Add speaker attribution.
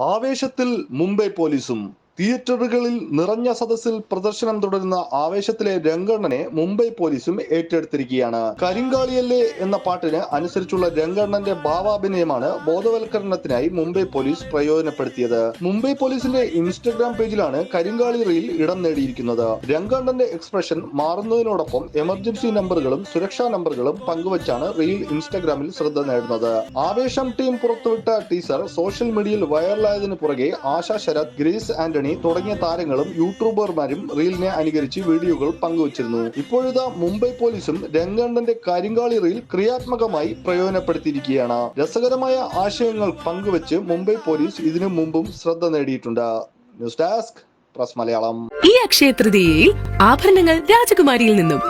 Speaker 1: ആവേശത്തിൽ മുംബൈ പോലീസും തിയേറ്ററുകളിൽ നിറഞ്ഞ സദസ്സിൽ പ്രദർശനം തുടരുന്ന ആവേശത്തിലെ രംഗണ്ണനെ മുംബൈ പോലീസും ഏറ്റെടുത്തിരിക്കുകയാണ്. കരിങ്കാളിയല്ലേ എന്ന പാട്ടിന് അനുസരിച്ചുള്ള രംഗണ്ണന്റെ ഭാവാഭിനയമാണ് ബോധവൽക്കരണത്തിനായി മുംബൈ പോലീസ് പ്രയോജനപ്പെടുത്തിയത്. മുംബൈ പോലീസിന്റെ ഇൻസ്റ്റഗ്രാം പേജിലാണ് കരിങ്കാളി റീൽ ഇടം നേടിയിരിക്കുന്നത്. രംഗണ്ണന്റെ എക്സ്പ്രഷൻ മാറുന്നതിനോടൊപ്പം എമർജൻസി നമ്പറുകളും സുരക്ഷാ നമ്പറുകളും പങ്കുവച്ചാണ് റീൽ ഇൻസ്റ്റഗ്രാമിൽ ശ്രദ്ധ നേടുന്നത്. ആവേശം ടീം പുറത്തുവിട്ട ടീസർ സോഷ്യൽ മീഡിയയിൽ വൈറലായതിനു പുറകെ ആശ ശരത് ഗ്രേസ് ആന്റണി തുടങ്ങിയ താരങ്ങളും യൂട്യൂബർമാരും റീലിനെ അനുകരിച്ച് വീഡിയോകൾ പങ്കുവച്ചിരുന്നു. ഇപ്പോഴത്തെ മുംബൈ പോലീസും രംഗണ്ണന്റെ കരിങ്കാളി റീൽ ക്രിയാത്മകമായി പ്രയോജനപ്പെടുത്തിയിരിക്കുകയാണ്. രസകരമായ ആശയങ്ങൾ പങ്കുവച്ച് മുംബൈ പോലീസ് ഇതിനു മുമ്പും ശ്രദ്ധ നേടിയിട്ടുണ്ട്. News desk press Malayalam.
Speaker 2: ഈ അക്ഷയ തൃതീയയിൽ ആഭരണങ്ങൾ രാജകുമാരിയിൽ നിന്നും